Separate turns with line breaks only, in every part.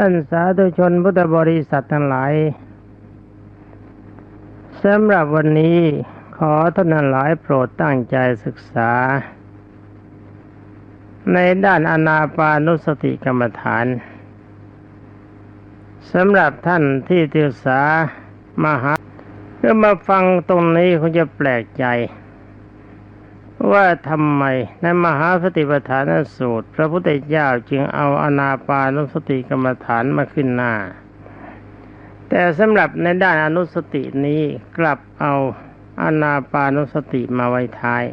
ท่านสาธุชนพุทธบริษัททั้งหลายสำหรับวันนี้ขอท่านทั้งหลายโปรดตั้งใจศึกษา ในด้านอนาปานุสติกรรมฐานสำหรับท่านที่ศึกษามาหาเมื่อมาฟังตรงนี้คงจะแปลกใจ ว่าทำไมในมหาสติปัฏฐานสูตร พระพุทธเจ้าจึงเอาอนาปานุสติกรรมฐานมาขึ้นหน้า แต่สำหรับในด้านอนุสตินี้กลับเอาอนาปานุสติมาไว้ท้าย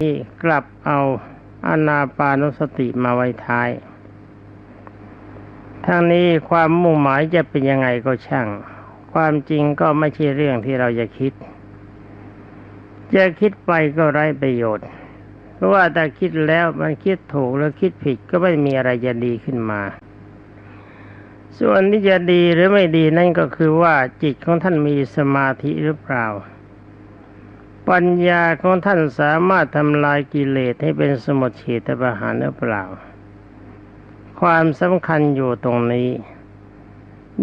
นี่กลับเอาอนาปานุสติมาไว้ท้ายทางนี้ความมุ่งหมายจะเป็นยังไงก็ช่าง ความจริงก็ไม่ใช่เรื่องที่เราจะคิด จะคิดไปก็ไร้ประโยชน์ เพราะว่าถ้าคิดแล้วมันคิดถูกแล้วคิดผิดก็ไม่มีอะไรจะดีขึ้นมา ส่วนที่จะดีหรือไม่ดีนั่นก็คือว่าจิตของท่านมีสมาธิหรือเปล่า ปัญญาของท่านสามารถทำลายกิเลสให้เป็นสมุทเฉทประหารหรือเปล่า ความสำคัญอยู่ตรงนี้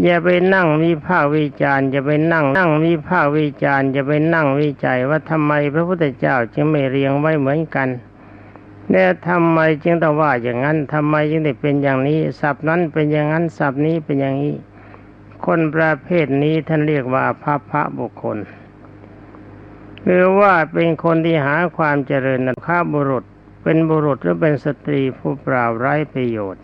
อย่าไปนั่งวิพากษ์วิจารณ์อย่าไปนั่งนั่งวิพากษ์วิจารณ์อย่าไปนั่งวิจัยว่าทำไมพระพุทธเจ้าจึงไม่เรียงไว้เหมือนกันเนี่ยทำไมจึงต้องว่าอย่างนั้นทำไมจึงได้เป็นอย่างนี้ศัพท์นั้นเป็นอย่างนั้นศัพท์นี้เป็นอย่างนี้ คนประเภทนี้ท่านเรียกว่าพระพระบุคคลหรือว่าเป็นคนที่หาความเจริญนัข้าบุรุษ เป็นบุรุษหรือเป็นสตรีผู้เปล่าไร้ประโยชน์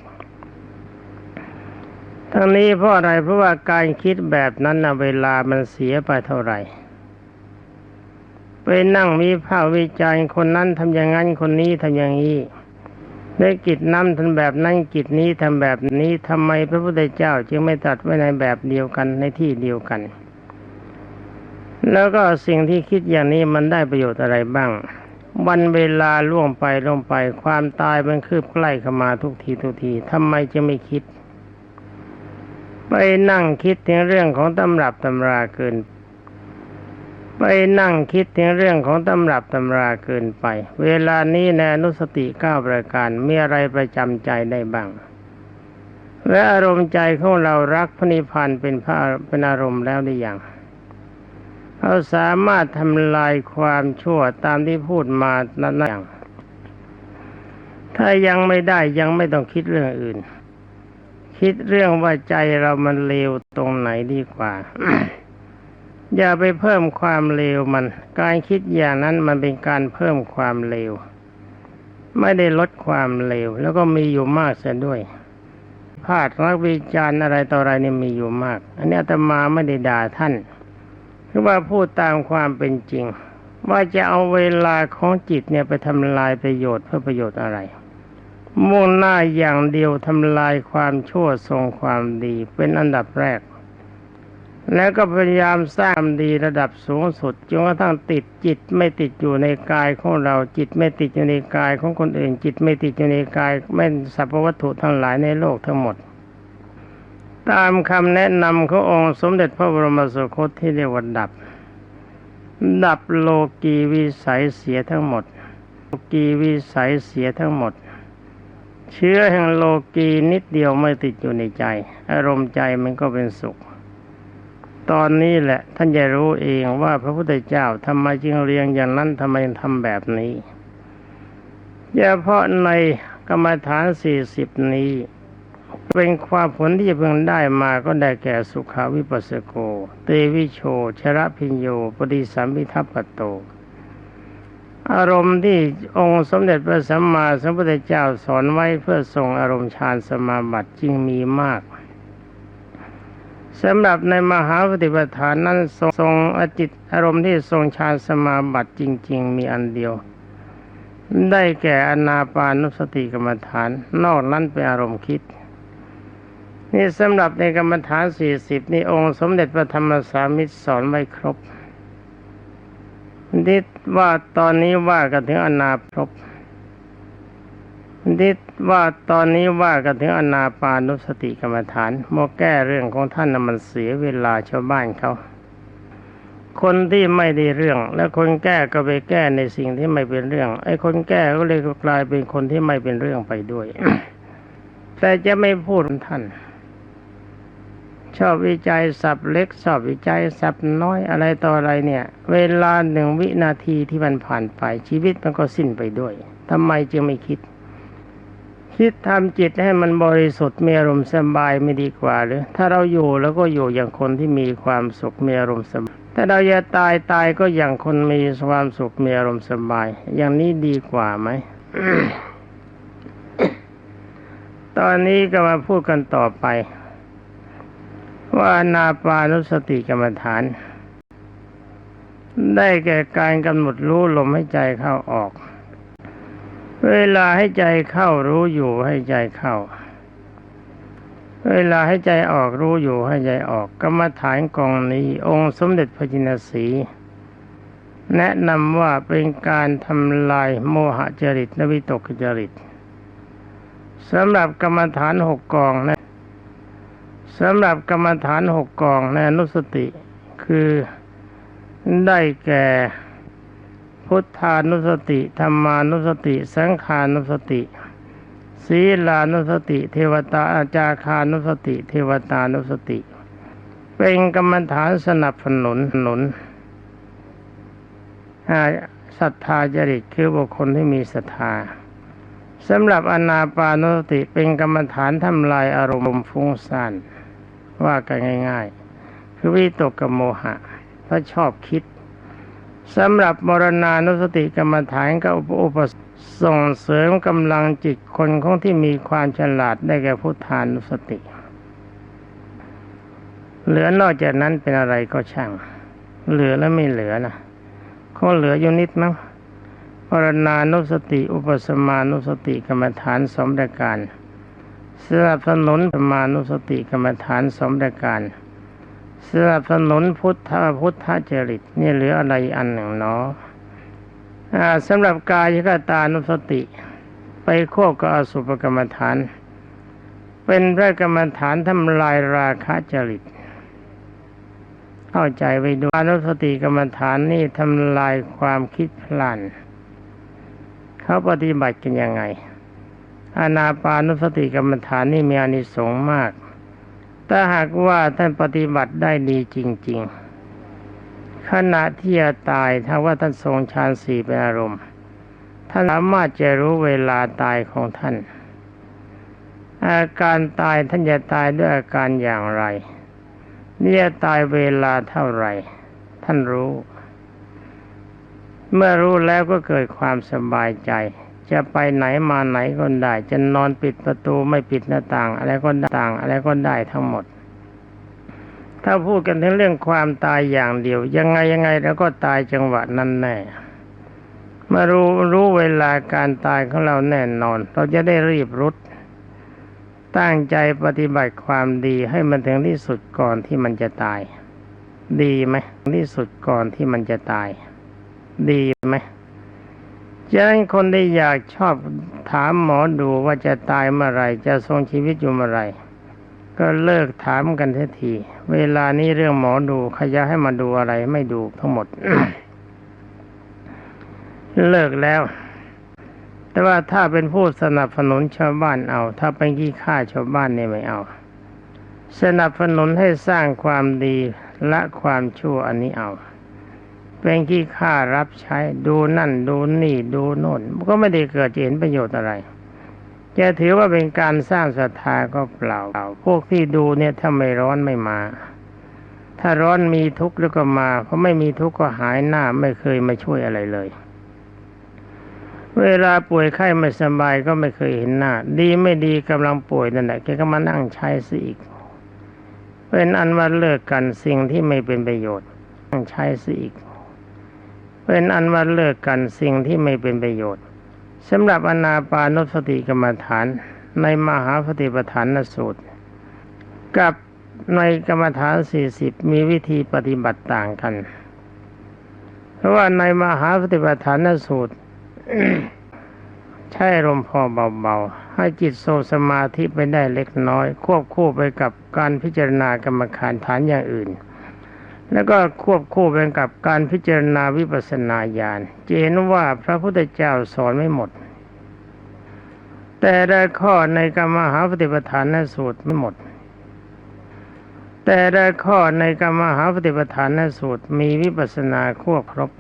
ทั้งนี้เพราะอะไรเพราะว่าการคิดแบบนั้นนะเวลามันเสียไปเท่าไหร่ไปนั่งมีภาควิจารณ์คนนั้นทำอย่างนั้นคนนี้ทำอย่างนี้ได้กิจนั้นทำแบบนั้นกิจนี้ทำแบบนี้ทำไมพระพุทธเจ้า จึงไม่ตัดไว้ในแบบเดียวกันในที่เดียวกัน แล้วก็สิ่งที่คิดอย่างนี้มันได้ประโยชน์อะไรบ้าง วันเวลาล่วงไปล่วงไปความตายมันคืบใกล้เข้ามาทุกทีทุกทีทำไมจะไม่คิด ไปนั่งคิดถึงเรื่องของตำรับตำราเกิน ไปนั่งคิดถึงเรื่องของตำรับตำราเกินไป เวลานี้ในอนุสติเก้าประการมีอะไรประจำใจได้บ้าง และอารมณ์ใจของเรารักพระนิพพานเป็นพระเป็นอารมณ์แล้วหรือยังเราสามารถทำลายความชั่วตามที่พูดมานั้นอย่างถ้ายังไม่ได้ยังไม่ต้องคิดเรื่องอื่น คิดเรื่องว่าใจเรามันเลวตรงไหนดีกว่า อย่าไปเพิ่มความเลวมัน การคิดอย่างนั้นมันเป็นการเพิ่มความเลว ไม่ได้ลดความเลว แล้วก็มีอยู่มากเสียด้วยพาดรักวิจารณ์อะไรต่ออะไรนี่มีอยู่มาก อันนี้อาตมาไม่ได้ด่าท่านคือว่าพูดตามความเป็นจริง ว่าจะเอาเวลาของจิตเนี่ยไปทำลายประโยชน์เพื่อประโยชน์อะไร มุ่งหน้าอย่างเดียวทำลายความชั่วทรงความดีเป็นอันดับแรก แล้วก็พยายามสร้างดีระดับสูงสุดจนกระทั่งติดจิตไม่ติดอยู่ในกายของเราจิตไม่ติดอยู่ในกายของคนอื่น จิตไม่ติดอยู่ในกายไม่สรรพวัตถุทั้งหลายในโลกทั้งหมด ตามคำแนะนำขององค์สมเด็จพระบรมสุคตที่เรียกว่าดับ ดับโลกีวิสัยเสียทั้งหมดโลกีวิสัยเสียทั้งหมด เชื้อแห่งโลกีนิดเดียวไม่ติดอยู่ในใจ อารมณ์ใจมันก็เป็นสุข ตอนนี้แหละท่านจะรู้เองว่าพระพุทธเจ้าทำไมจึงเรียงอย่างนั้นทำไมทำแบบนี้เฉพาะในกรรมฐานสี่สิบนี้ เป็นความผลที่จะเพิ่งได้มาก็ได้แก่สุขาวิปัสสโก เตวิโช ชระพิญโย ปฏิสัมพิทัปปโต อารมณ์ที่องค์สมเด็จพระสัมมาสัมพุทธเจ้าสอนไว้เพื่อทรงอารมณ์ฌานสมาบัติจึงมีมากสำหรับในมหาปฏิปทานนั้นทรงทรงอจิตอารมณ์ที่ทรงฌานสมาบัติจริง ๆ มีอันเดียว ได้แก่อนาปานุสติกรรมฐาน นอกนั้นเป็นอารมณ์คิด นี่สำหรับในกรรมฐานสี่สิบนี่องค์สมเด็จพระธรรมสามิตรสอนไว้ครบ นิดว่าตอนนี้ว่ากันถึงอนาครบนิดว่าตอนนี้ว่ากันถึงอนาปานุสติกรรมฐานโมแก้เรื่องของท่านน่ะมันเสียเวลาชาวบ้านเขาคนที่ไม่ได้เรื่อง และคนแก้ก็ไปแก้ในสิ่งที่ไม่เป็นเรื่อง ไอ้คนแก้ก็เลยกลายเป็นคนที่ไม่เป็นเรื่องไปด้วย แต่จะไม่พูดท่าน ชอบวิจัยศัพท์เล็กชอบวิจัยศัพท์น้อยอะไรต่ออะไรเนี่ย เวลาหนึ่งวินาทีที่มันผ่านไปชีวิตมันก็สิ้นไปด้วยทำไมจึงไม่คิด คิดทำจิตให้มันบริสุทธิ์มีอารมณ์สบายไม่ดีกว่าหรือ ถ้าเราอยู่แล้วก็อยู่อย่างคนที่มีความสุขมีอารมณ์สบายถ้าเราจะตายตายก็อย่างคนมีความสุขมีอารมณ์สบาย อย่างนี้ดีกว่าไหมตอนนี้ก็มาพูดกันต่อไป ว่านาปานุสติกรรมฐาน ได้แก่การกำหนดรู้ลมให้ใจเข้าออก เวลาให้ใจเข้ารู้อยู่ให้ใจเข้า เวลาให้ใจออกรู้อยู่ให้ใจออกกรรมฐานกองนี้องค์สมเด็จพระจินสีแนะนำว่าเป็นการทำลายโมหจริตและวิตกจริตสำหรับกรรมฐานหกกองนะ สำหรับกรรมฐานหกกองในอนุสติคือได้แก่พุทธานุสติธรรมานุสติ สังขานุสติ ศีลานุสติ เทวตาอาจาคานุสติ เทวตานุสติ เป็นกรรมฐานสนับสนุนหนุนอ่าศรัทธาจริตคือบุคคลที่มีศรัทธาสำหรับอนาปานุสติเป็นกรรมฐานทำลายอารมณ์ฟุ้งซ่าน ว่ากันง่าย ๆ คือวิตกกับโมหะเพราชอบคิดสำหรับมรณานุสติกรรมฐานก็อุปส่งเสริมกำลังจิตคนของที่มีความฉลาดได้แก่พุทธานุสติ เหลือนอกจากนั้นเป็นอะไรก็ช่าง เหลือแล้วไม่เหลือนะคงเหลืออยู่นิดมั้งปรณานุสติ อุปสมานุสติกรรมฐานสมประการ สนับสนุนสมานุสติกรรมฐานสมประการสนับสนุนพุทธพุทธจริตนี่เหลืออะไรอันหนึ่งเนาะสำหรับกายกตานุสติ ไปควบกับอสุภกรรมฐาน เป็นพระกรรมฐานทำลายราคะจริต เข้าใจไปดูอนุสติกรรมฐานนี่ทำลายความคิดพลันเขาปฏิบัติกันยังไง อานาปานุสติกรรมฐานนี่มีอานิสงส์มาก ถ้าหากว่าท่านปฏิบัติได้ดีจริง ๆ ขณะที่จะตายถ้าว่าท่านทรงฌานสี่เป็นอารมณ์ ท่านสามารถจะรู้เวลาตายของท่าน อาการตายท่านจะตายด้วยอาการอย่างไรเนี่ยตายเวลาเท่าไหร่ ท่านรู้ เมื่อรู้แล้วก็เกิดความสบายใจ จะไปไหนมาไหนก็ได้ จะนอนปิดประตูไม่ปิดหน้าต่าง อะไรก็ต่าง อะไรก็ได้ทั้งหมด ถ้าพูดกันถึงเรื่องความตายอย่างเดียว ยังไงยังไงแล้วก็ตายจังหวะนั้นแน่มื่อรู้รู้เวลาการตายของเราแน่นอน เราจะได้รีบรุด ตั้งใจปฏิบัติความดีให้มันถึงที่สุดก่อนที่มันจะตาย ดีไหมที่สุดก่อนที่มันจะตาย ดีไหม ฉะนั้นคนที่อยากชอบถามหมอดูว่าจะตายเมื่อไรจะทรงชีวิตอยู่เมื่อไรก็เลิกถามกันทีที เวลานี้เรื่องหมอดูขยะให้มาดูอะไรไม่ดูทั้งหมด เลิกแล้ว แต่ว่าถ้าเป็นผู้สนับสนุนชาวบ้านเอา ถ้าเป็นขี้ข้าชาวบ้านเนี่ยไม่เอา สนับสนุนให้สร้างความดีละความชั่วอันนี้เอา เป็นขี้ข้ารับใช้ดูนั่นดูนี่ดูโน่นก็ไม่ได้เกิดเห็นประโยชน์อะไรจะถือว่าเป็นการสร้างศรัทธาก็เปล่า พวกที่ดูเนี่ยถ้าไม่ร้อนไม่มา ถ้าร้อนมีทุกข์แล้วก็มา เพราะไม่มีทุกข์ก็หายหน้าไม่เคยมาช่วยอะไรเลย เวลาป่วยไข้ไม่สบายก็ไม่เคยเห็นหน้า ดีไม่ดีกำลังป่วยนั่นแหละแกก็มานั่งใช้ซะอีก เป็นอันว่าเลิกกันสิ่งที่ไม่เป็นประโยชน์นั่งใช้ซะอีก เป็นอันว่าเลิกกันสิ่งที่ไม่เป็นประโยชน์สำหรับอนาปานสติกรรมฐานในมหาปฏิปทานสูตร กับในกรรมฐานสี่สิบมีวิธีปฏิบัติต่างกัน เพราะว่าในมหาปฏิปทานสูตร ใช้ลมพอเบาๆ ให้จิตโซสมาธิไปได้เล็กน้อย ควบคู่ไปกับการพิจารณากรรมฐานฐานอย่างอื่น แล้วก็ควบคู่ไปกับการพิจารณาวิปัสสนาญาณจะเห็นว่าพระพุทธเจ้าสอนไม่หมด แต่ได้ข้อในกรรมหาปฏิปทานนสูตรไม่หมด แต่ละข้อในกรรมหาปฏิปทานสูตรมีวิปัสสนาควบครบ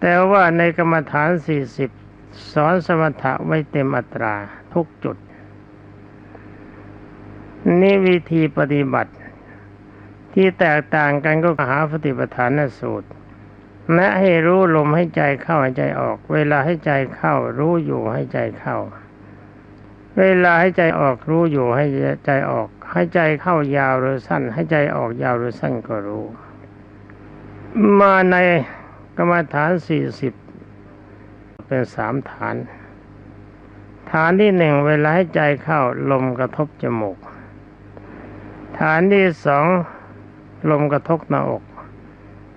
แต่ว่าในกรรมฐานสี่สิบสอนสมถะไว้เต็มอัตราทุกจุด นี่วิธีปฏิบัติ ที่แตกต่างกันก็หาปฏิปทานสูตรแนะให้รู้ลมให้ใจเข้าให้ใจออก เวลาให้ใจเข้า รู้อยู่ให้ใจเข้า เวลาให้ใจออกรู้อยู่ให้ใจออก ให้ใจเข้ายาวหรือสั้น ให้ใจออกยาวหรือสั้นก็รู้ มาในกรรมฐานสี่สิบเป็นสามฐาน ฐานที่หนึ่งเวลาให้ใจเข้าลมกระทบจมูก ฐานที่สอง ลมกระทบหน้าอก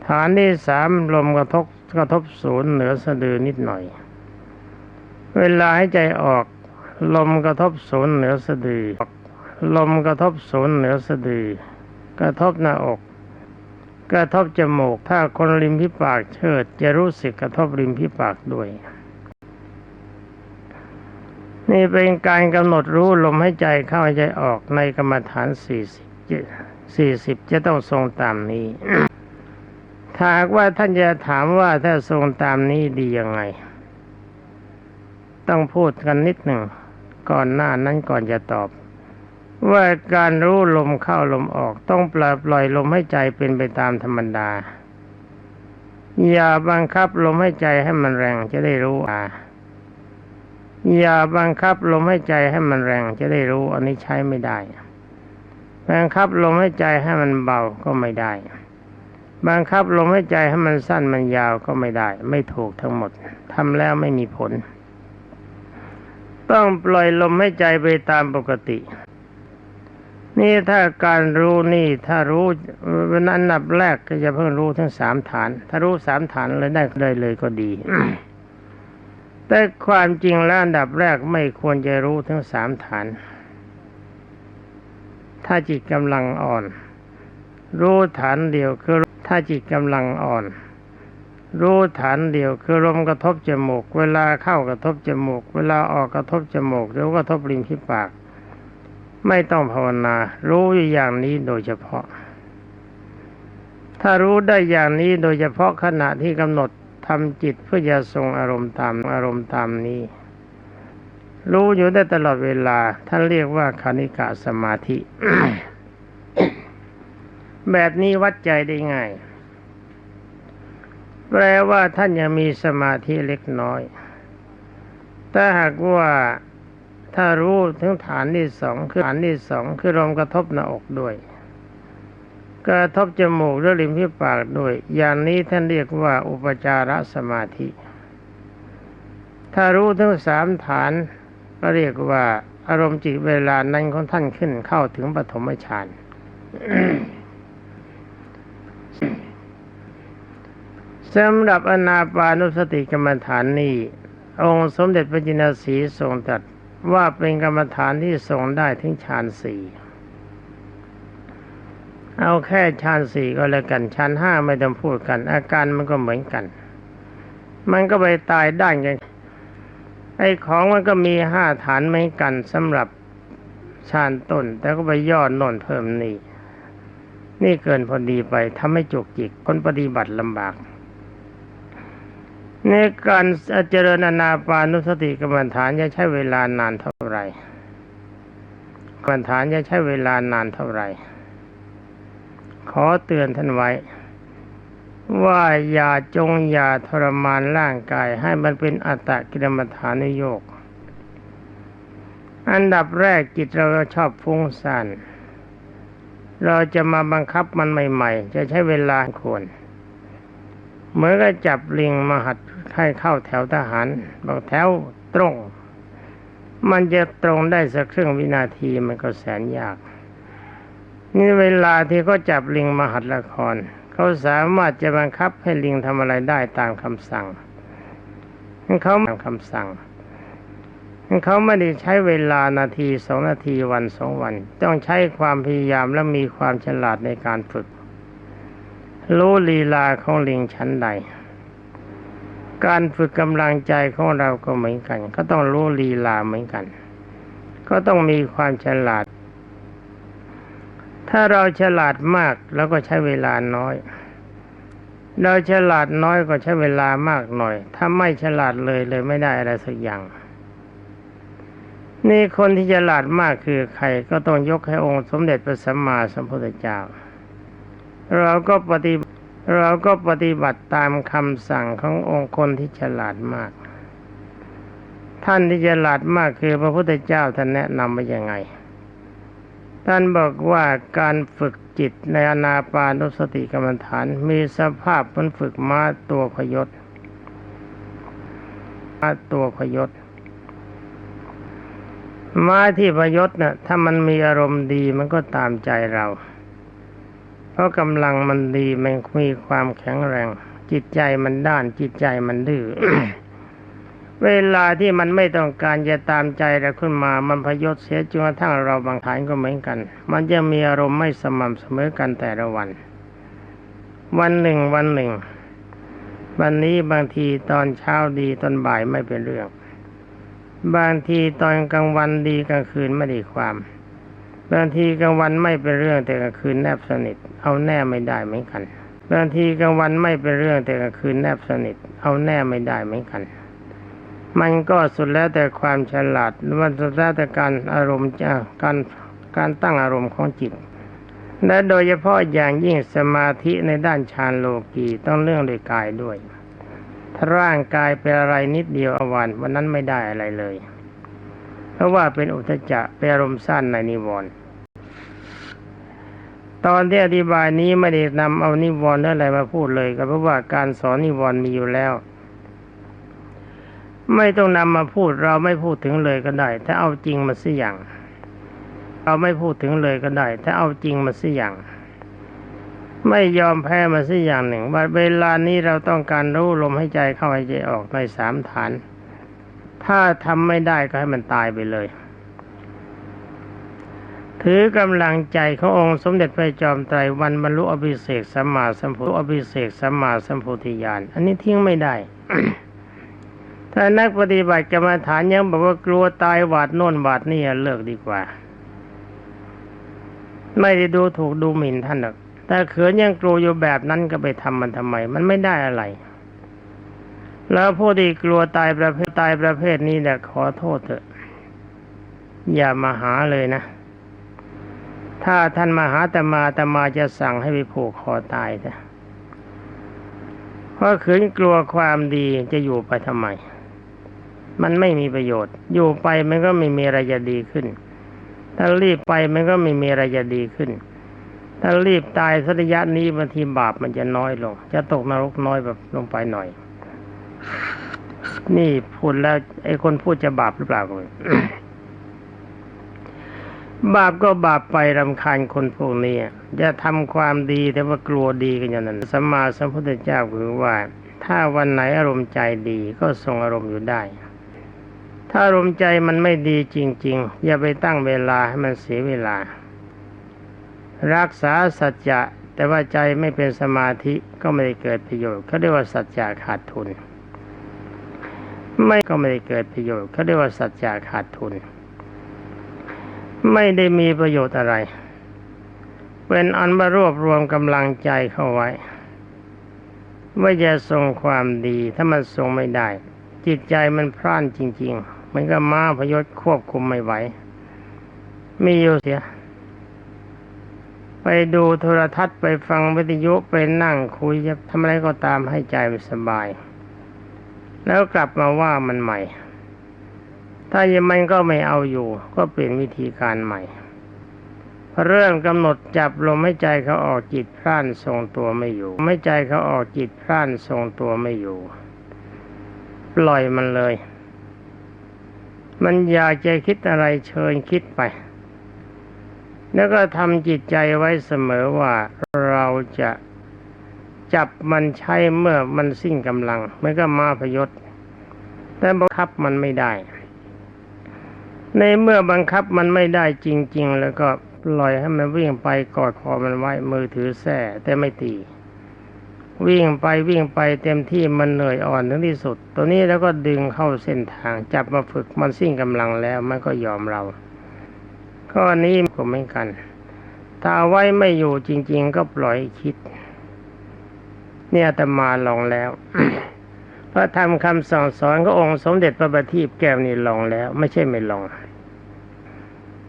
ฐานที่สามลมกระทบกระทบศูนย์เหนือสะดือนิดหน่อย เวลาให้ใจออก ลมกระทบศูนย์เหนือสะดือลมกระทบศูนย์เหนือสะดือกระทบหน้าอกกระทบจมูก ถ้าคนริมพิปากเชิด จะรู้สึกกระทบริมพิปากด้วย นี่เป็นการกำหนดรู้ลมให้ใจเข้าใจออกในกรรมฐานสี่สิบ สี่สิบจะต้องทรงตามนี้ถาหากว่าท่านจะถามว่าถ้าทรงตามนี้ดียังไง ต้องพูดกันนิดหนึ่ง ก่อนหน้านั้นก่อนจะตอบ ว่าการรู้ลมเข้าลมออกต้องปล่อยปล่อยลมให้ใจเป็นไปตามธรรมดา อย่าบังคับลมให้ใจให้มันแรงจะได้รู้อ่าอย่าบังคับลมให้ใจให้มันแรงจะได้รู้อันนี้ใช้ไม่ได้ บังคับลมให้ใจให้มันเบาก็ไม่ได้ บังคับลมให้ใจให้มันสั้นมันยาวก็ไม่ได้ ไม่ถูกทั้งหมดทำแล้วไม่มีผล ต้องปล่อยลมให้ใจไปตามปกติ นี่ถ้าการรู้นี่ถ้ารู้วันอันดับแรกก็จะเพิ่งรู้ทั้งสามฐาน ถ้ารู้สามฐานเลยได้ได้เลยก็ดีแต่ความจริงแล้วอันดับแรกไม่ควรจะรู้ทั้งสามฐาน ถ้าจิตกำลังอ่อน รู้ฐานเดียวคือถ้าจิตกำลังอ่อน รู้ฐานเดียวคือลมกระทบจมูก เวลาเข้ากระทบจมูก เวลาออกกระทบจมูกหรือกระทบริมที่ปาก ไม่ต้องภาวนา รู้อย่างนี้โดยเฉพาะ ถ้ารู้ได้อย่างนี้โดยเฉพาะขณะที่กำหนดทำจิตเพื่อจะทรงอารมณ์ตามอารมณ์ตามนี้ รู้อยู่ได้ตลอดเวลา ท่านเรียกว่าคณิกะสมาธิ แบบนี้วัดใจได้ง่าย แปลว่าท่านยังมีสมาธิเล็กน้อย ถ้าหากว่าถ้ารู้ถึงฐานที่สองคือฐานที่สองคือลมกระทบหน้าอกด้วย กระทบจมูกและริมที่ปากด้วย อย่างนี้ท่านเรียกว่าอุปจารสมาธิ ถ้ารู้ทั้งสามฐาน ก็เรียกว่าอารมณ์จิตเวลานั้นของท่านขึ้นเข้าถึงปฐมฌานสำหรับอนาปานุสติกรรมฐานนี้ องค์สมเด็จพระจินสีทรงตรัสว่าเป็นกรรมฐานที่ทรงได้ถึงฌานสี่เอาแค่ฌานสี่ก็แล้วกันฌานห้าไม่ต้องพูดกัน อาการมันก็เหมือนกัน มันก็ไปตายด้านกัน ไอ้ของมันก็มีห้าฐานเหมือนกันสำหรับฌานต้น แต่ก็ไปย่อโน่นเพิ่มนี่ นี่เกินพอดีไปทำให้จุกจิกคนปฏิบัติลำบาก ในการเจริญอนาปานุสติกรรมฐานจะใช้เวลานานเท่าไหร่กรรมฐานจะใช้เวลานานเท่าไหร่ ขอเตือนท่านไว้ ว่าอย่าจงอย่าทรมานร่างกายให้มันเป็นอัตตกิรมฐานโยก อันดับแรกจิตเราชอบฟุ้งซ่านเราจะมาบังคับมันใหม่ๆ จะใช้เวลาควรเหมือนกับจับลิงมาหัดให้เข้าแถวทหารบอกแถวตรง มันจะตรงได้สักครึ่งวินาทีมันก็แสนยาก นี่เวลาที่เขาจับลิงมาหัดละคร เขาสามารถจะบังคับให้ลิงทำอะไรได้ตามคำสั่งเขาตามคำสั่งเขาไม่ได้ใช้เวลานาทีสองนาทีวันสองวัน ต้องใช้ความพยายามและมีความฉลาดในการฝึก รู้ลีลาของลิงชั้นใด การฝึกกำลังใจของเราก็เหมือนกัน ก็ต้องรู้ลีลาเหมือนกัน ก็ต้องมีความฉลาด ถ้าเราฉลาดมากแล้วก็ใช้เวลาน้อย เราฉลาดน้อยก็ใช้เวลามากหน่อย ถ้าไม่ฉลาดเลยเลยไม่ได้อะไรสักอย่าง นี่คนที่ฉลาดมากคือใครก็ต้องยกให้องค์สมเด็จพระสัมมาสัมพุทธเจ้า เราก็ปฏิเราก็ปฏิบัติตามคำสั่งขององค์คนที่ฉลาดมาก ท่านที่ฉลาดมากคือพระพุทธเจ้าท่านแนะนำว่ายังไง ท่านบอกว่าการฝึกจิตในอนาปานุสติกรรมฐาน มีสภาพมันฝึกม้าตัวพยศม้าตัวพยศม้าที่พยศน่ะถ้ามันมีอารมณ์ดีมันก็ตามใจเรา เพราะกำลังมันดีมันมีความแข็งแรง จิตใจมันด้านจิตใจมันดื้อ เวลาที่มันไม่ต้องการจะตามใจเราขึ้นมา มันพยศเสียจนกระทั่งเราบางฐานก็เหมือนกัน มันจะมีอารมณ์ไม่สม่ำเสมอกันแต่ละวัน วันหนึ่งวันหนึ่ง วันนี้บางทีตอนเช้าดีตอนบ่ายไม่เป็นเรื่อง บางทีตอนกลางวันดีกลางคืนไม่ด้ความ บางทีกลางวันไม่เป็นเรื่องแต่กลางคืนแนบสนิท เอาแน่ไม่ได้เหมือนกัน บางทีกลางวันไม่เป็นเรื่องแต่กลางคืนแนบสนิท เอาแน่ไม่ได้เหมือนกัน มันก็สุดแล้วแต่ความฉลาดมันสุดแล้วแต่การอารมณ์จะการการตั้งอารมณ์ของจิต และโดยเฉพาะอย่างยิ่งสมาธิในด้านฌานโลกีต้องเรื่องด้วยกายด้วย ถ้าร่างกายเป็นอะไรนิดเดียวอวันวันนั้นไม่ได้อะไรเลย เพราะว่าเป็นอุทจจะเป็นอารมณ์สั้นในนิวรณ์ตอนที่อธิบายนี้ไม่ได้นำเอานิวรณ์อะไรมาพูดเลยก็เพราะว่าการสอนนิวรณ์มีอยู่แล้ว ไม่ต้องนำมาพูดเราไม่พูดถึงเลยก็ได้ ถ้าเอาจริงมาสิอย่าง เราไม่พูดถึงเลยก็ได้ ถ้าเอาจริงมาสิอย่าง ไม่ยอมแพ้มาสิอย่างหนึ่งว่าเวลานี้เราต้องการรู้ลมให้ใจเข้าให้ใจออกในสามฐาน ถ้าทำไม่ได้ก็ให้มันตายไปเลย ถือกำลังใจขององค์สมเด็จพระจอมไตรวันบรรลุอภิเศกสัมมาสัมพุทธอภิเศกสัมมาสัมโพธิญาณอันนี้ทิ้งไม่ได้ ถ้านักปฏิบัติกรรมฐานยังบอกว่ากลัวตายหวาดโน่นหวาดนี่เลิกดีกว่า ไม่ได้ดูถูกดูหมิ่นท่านหรอกแต่เขืนยังกลัวอยู่แบบนั้นก็ไปทำมันทำไม มันไม่ได้อะไร แล้วผู้ที่กลัวตายประเภทตายประเภทนี้เนี่ยขอโทษเถอะ อย่ามาหาเลยนะ ถ้าท่านมาหาแต่มาแต่มาจะสั่งให้ไปผูกคอตายนะเพราะขืนกลัวความดีจะอยู่ไปทำไม มันไม่มีประโยชน์ อยู่ไปมันก็ไม่มีอะไรจะดีขึ้น ถ้ารีบไปมันก็ไม่มีอะไรจะดีขึ้น ถ้ารีบตายสักระยะนี้บางทีบาปมันจะน้อยลง จะตกนรกน้อยแบบลงไปหน่อย นี่พูดแล้ว ไอ้คนพูดจะบาปหรือเปล่าก็ไม่บาปก็บาปไปรำคาญคนพวกนี้จะทำความดีแต่ว่ากลัวดีกันอย่างนั้นสัมมาสัมพุทธเจ้าคือว่า ถ้าวันไหนอารมณ์ใจดีก็ทรงอารมณ์อยู่ได้ ถ้าอารมณ์ใจมันไม่ดีจริง ๆ อย่าไปตั้งเวลาให้มันเสียเวลา รักษาสัจจะแต่ว่าใจไม่เป็นสมาธิก็ไม่ได้เกิดประโยชน์เขาเรียกว่าสัจจะขาดทุน ไม่ก็ไม่ได้เกิดประโยชน์เขาเรียกว่าสัจจะขาดทุน ไม่ได้มีประโยชน์อะไร เป็นอันมารวบรวมกำลังใจเข้าไว้ ว่าจะทรงความดีถ้ามันทรงไม่ได้ จิตใจมันพร่านจริง ๆ มันก็ม้าพยศควบคุมไม่ไหว มีอยู่เสีย ไปดูโทรทัศน์ไปฟังวิทยุไปนั่งคุยจะทำอะไรก็ตามให้ใจมันสบาย แล้วกลับมาว่ามันใหม่ ถ้ายังมันก็ไม่เอาอยู่ ก็เปลี่ยนวิธีการใหม่เริ่มกำหนดจับลมให้ใจเขาออกจิตพร่านทรงตัวไม่อยู่ ไม่ใจเขาออกจิตพร่านทรงตัวไม่อยู่ ปล่อยมันเลย มันอยากจะคิดอะไรเชิญคิดไป แล้วก็ทำจิตใจไว้เสมอว่าเราจะจับมันใช้เมื่อมันสิ้นกำลัง มันก็มาพยศ แต่บังคับมันไม่ได้ ในเมื่อบังคับมันไม่ได้จริง ๆ แล้วก็ปล่อยให้มันวิ่งไปกอดคอมันไว้มือถือแส้แต่ไม่ตี วิ่งไปวิ่งไปเต็มที่มันเหนื่อยอ่อนถึงที่สุด ตัวนี้แล้วก็ดึงเข้าเส้นทางจับมาฝึกมันสิ้นกำลังแล้วมันก็ยอมเราข้อนี้ก็เหมือนกัน ถ้าไว้ไม่อยู่จริง ๆ ก็ปล่อยคิด เนี่ยอาตมาลองแล้วพระธรรมคำสั่งสอนขององค์สมเด็จพระบัณฑิตแก้วนี่ลองแล้ว ไม่ใช่ไม่ลอง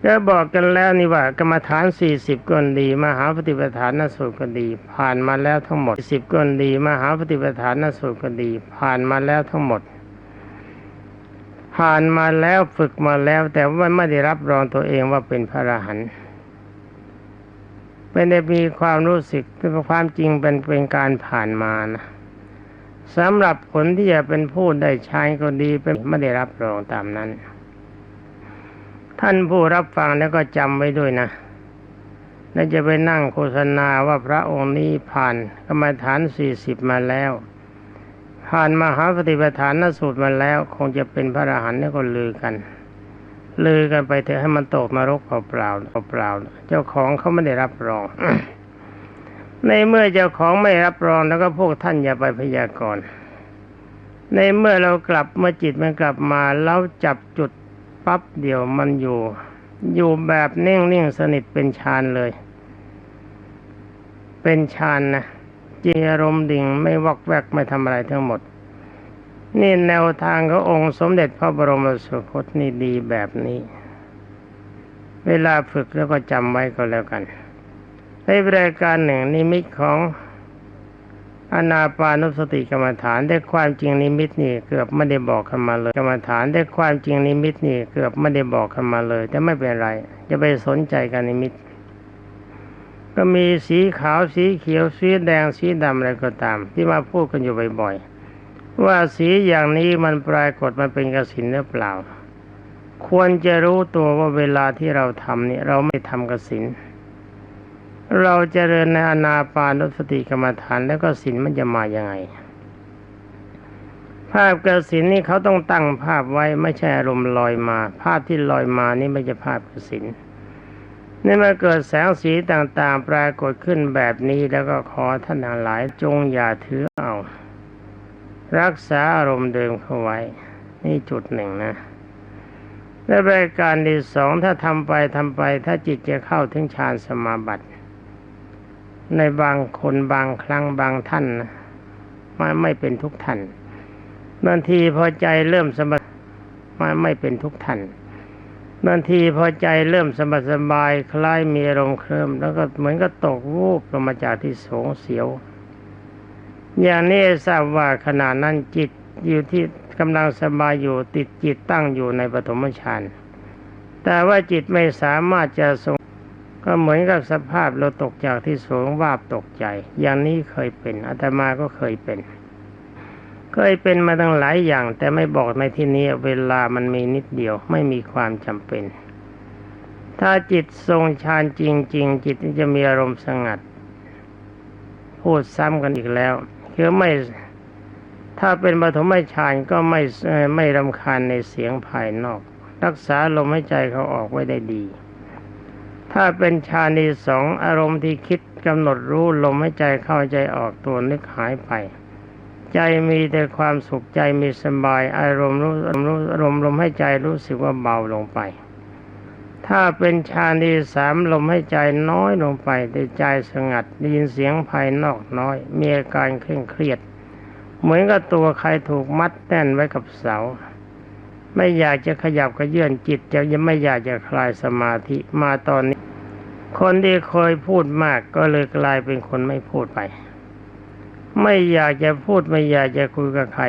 ก็บอกกันแล้วนี่ว่ากรรมฐานสี่สิบก็ดี มหาปฏิปทานนสูตรก็ดี ผ่านมาแล้วทั้งหมดสิบก็ดี มหาปฏิปทานนสูตรก็ดี ผ่านมาแล้วทั้งหมด ผ่านมาแล้วฝึกมาแล้ว แต่ว่าไม่ได้รับรองตัวเองว่าเป็นพระอรหันต์เป็นได้มีความรู้สึกเป็นความจริงเป็นเป็นการผ่านมานะสำหรับผลที่จะเป็นผู้ได้ใช้ก็ดีเป็นไม่ได้รับรองตามนั้น ท่านผู้รับฟังแล้วก็จำไว้ด้วยนะและจะไปนั่งโฆษณาว่าพระองค์นี้ผ่านกรรมฐานสี่สิบมาแล้ว ผ่านมหาปฏิปทานนสูตรมาแล้ว คงจะเป็นพระอรหันต์นี่ก็ลือกัน ลือกันไปเถอะให้มันตกนรกเปล่าๆเปล่าๆเจ้าของเขาไม่ได้รับรอง ในเมื่อเจ้าของไม่รับรองแล้วก็พวกท่านอย่าไปพยากรณ์ในเมื่อเรากลับเมื่อจิตมันกลับมาเราจับจุด ปั๊บเดียวมันอยู่ อยู่แบบนิ่งนิ่งๆสนิทเป็นฌานเลย เป็นฌานนะจิตอารมณ์ดิ่งไม่วอกแวกไม่ทำอะไรทั้งหมด นี่แนวทางขององค์สมเด็จพระบรมสุคตนี่ดีแบบนี้ เวลาฝึกแล้วก็จำไว้ก็แล้วกันในรายการหนึ่งนิมิตของ อนาปานุสติกรรมฐานได้ความจริงนิมิตนี่เกือบไม่ได้บอกกันมาเลย กรรมฐานได้ความจริงนิมิตนี่เกือบไม่ได้บอกกันมาเลย แต่ไม่เป็นไรจะไปสนใจกับนิมิต ก็มีสีขาวสีเขียวสีแดงสีดำอะไรก็ตาม ที่มาพูดกันอยู่บ่อยๆว่าสีอย่างนี้มันปรากฏมันเป็นกสินหรือเปล่า ควรจะรู้ตัวว่าเวลาที่เราทำนี่เราไม่ทำกสิน เราจเจริญในอนาปานสติกรรมฐานแล้วก็สินมันจะมาอย่างไง ภาพกสินนี่เขาต้องตั้งภาพไว้ไม่ใช่อารมณ์ลอยมา ภาพที่ลอยมานี่ไม่ใช่ภาพกสินนี่มาเกิดแสงสีต่างๆ ปรากฏขึ้นแบบนี้แล้วก็ขอท่านทั้งหลายจงอย่าถือเอา รักษาอารมณ์เดิมเข้าไว้ นี่จุดหนึ่งนะและรายการที่สองถ้าทำไปทำไป ถ้าจิตจะเข้าถึงฌานสมาบัติ ในบางคนบางครั้งบางท่านนะมันไม่เป็นทุกท่านบางทีพอใจเริ่มสบายมันไม่เป็นทุกท่านบางทีพอใจเริ่มสบายสบายคล้ายมีอารมณ์เคลิ้มแล้วก็เหมือนก็ตกวูบลงมาจากที่สงเสียว อย่างนี้ทราบว่าขณะนั้นจิตอยู่ที่กำลังสบายอยู่ติดจิตตั้งอยู่ในปฐมฌานแต่ว่าจิตไม่สามารถจะทรง ก็เหมือนกับสภาพเราตกจากที่สูงวาบตกใจ อย่างนี้เคยเป็นอาตมาก็เคยเป็น เคยเป็นมาตั้งหลายอย่าง แต่ไม่บอกในที่นี้เวลามันมีนิดเดียว ไม่มีความจำเป็น ถ้าจิตทรงฌานจริง ๆ จิตจะมีอารมณ์สงัด พูดซ้ำกันอีกแล้วคือไม่ถ้าเป็นปฐมฌานก็ไม่ไม่รำคาญในเสียงภายนอก รักษาลมหายใจเขาออกไว้ได้ดี ถ้าเป็นฌานที่สองอารมณ์ที่คิดกำหนดรู้ลมหายใจเข้าใจออกตัวนึกหายไป ใจมีแต่ความสุขใจมีสบาย อารมณ์รู้รู้อารมณ์ลมหายใจรู้สึกว่าเบาลงไป ถ้าเป็นฌานที่สามลมหายใจน้อยลงไปแต่ใจสงัดได้ยินเสียงภายนอกน้อย มีอาการเคร่งเครียด เหมือนกับตัวใครถูกมัดแน่นไว้กับเสา ไม่อยากจะขยับกระเยื่อนจิตจะยังไม่อยากจะคลายสมาธิมาตอนนี้ คนที่เคยพูดมากก็เลยกลายเป็นคนไม่พูดไป ไม่อยากจะพูดไม่อยากจะคุยกับใคร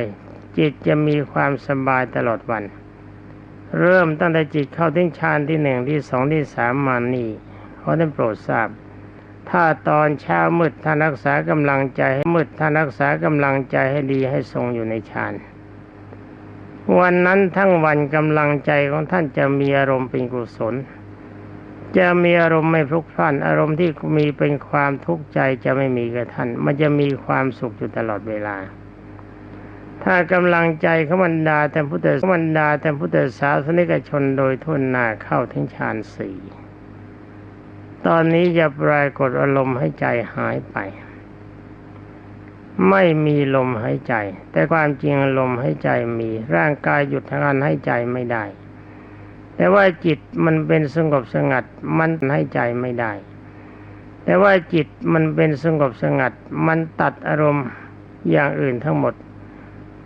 จิตจะมีความสบายตลอดวัน เริ่มตั้งแต่จิตเข้าถึงฌานที่หนึ่งที่สองที่สามมานี่เขาได้โปรดทราบ ถ้าตอนเช้ามืดท่านรักษากำลังใจให้มืดท่านรักษากำลังใจให้ดีให้ทรงอยู่ในฌาน วันนั้นทั้งวันกำลังใจของท่านจะมีอารมณ์เป็นกุศล จะมีอารมณ์ไม่พลุกพล่านอารมณ์ที่มีเป็นความทุกข์ใจจะไม่มีกับท่าน มันจะมีความสุขอยู่ตลอดเวลา ถ้ากำลังใจขมันดาแต่พุทธขมันดาแต่พุทธศาสนิกชนโดยทุนนาเข้าถึงฌานสี่ตอนนี้จะปรากฏอารมณ์ให้ใจหายไป ไม่มีลมหายใจ แต่ความจริงลมหายใจมี ร่างกายหยุดทางการหายใจไม่ได้ แต่ว่าจิตมันเป็นสงบสงัด มันหายใจไม่ได้ แต่ว่าจิตมันเป็นสงบสงัด มันตัดอารมณ์อย่างอื่นทั้งหมด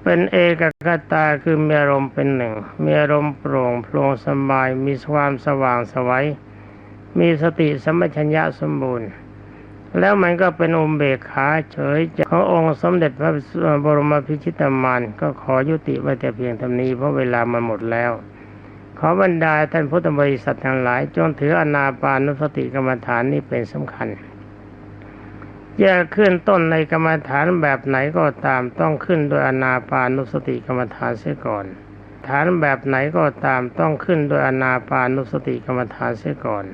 เป็นเอกกตาคือมีอารมณ์เป็นหนึ่ง มีอารมณ์โปร่งโปร่งสบาย มีความสว่างสวัยมีสติสัมปชัญญะสมบูรณ์ แล้วมันก็เป็นอุเบกขาเฉยจากขององค์สมเด็จพระบรมพิชิตามานก็ขอยุติไว้แต่เพียงเท่านี้เพราะเวลามันหมดแล้ว ขอบรรดาท่านพุทธบริษัททั้งหลาย จงถืออนาปานุสติกรรมฐานนี้เป็นสำคัญอย่าขึ้นต้นในกรรมฐานแบบไหนก็ตามต้องขึ้นโดยอนาปานุสติกรรมฐานเสียก่อน ฐานแบบไหนก็ตามต้องขึ้นโดยอนาปานุสติกรรมฐานเสียก่อน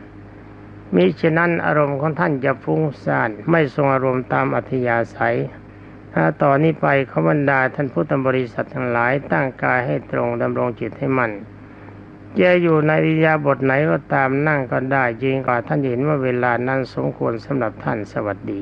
มิฉะนั้นอารมณ์ของท่านจะฟุ้งซ่านไม่ทรงอารมณ์ตามอัธยาศัย ถ้าต่อนนี้ไปขบรรดาท่านพุทธบริษัททั้งหลายตั้งกายให้ตรงดำรงจิตให้มั่นจะอยู่ในอิริยาบทไหนก็ตามนั่งก็ได้ยิงกว่าท่านเห็นว่าเวลานั้นสมควรสำหรับท่านสวัสดี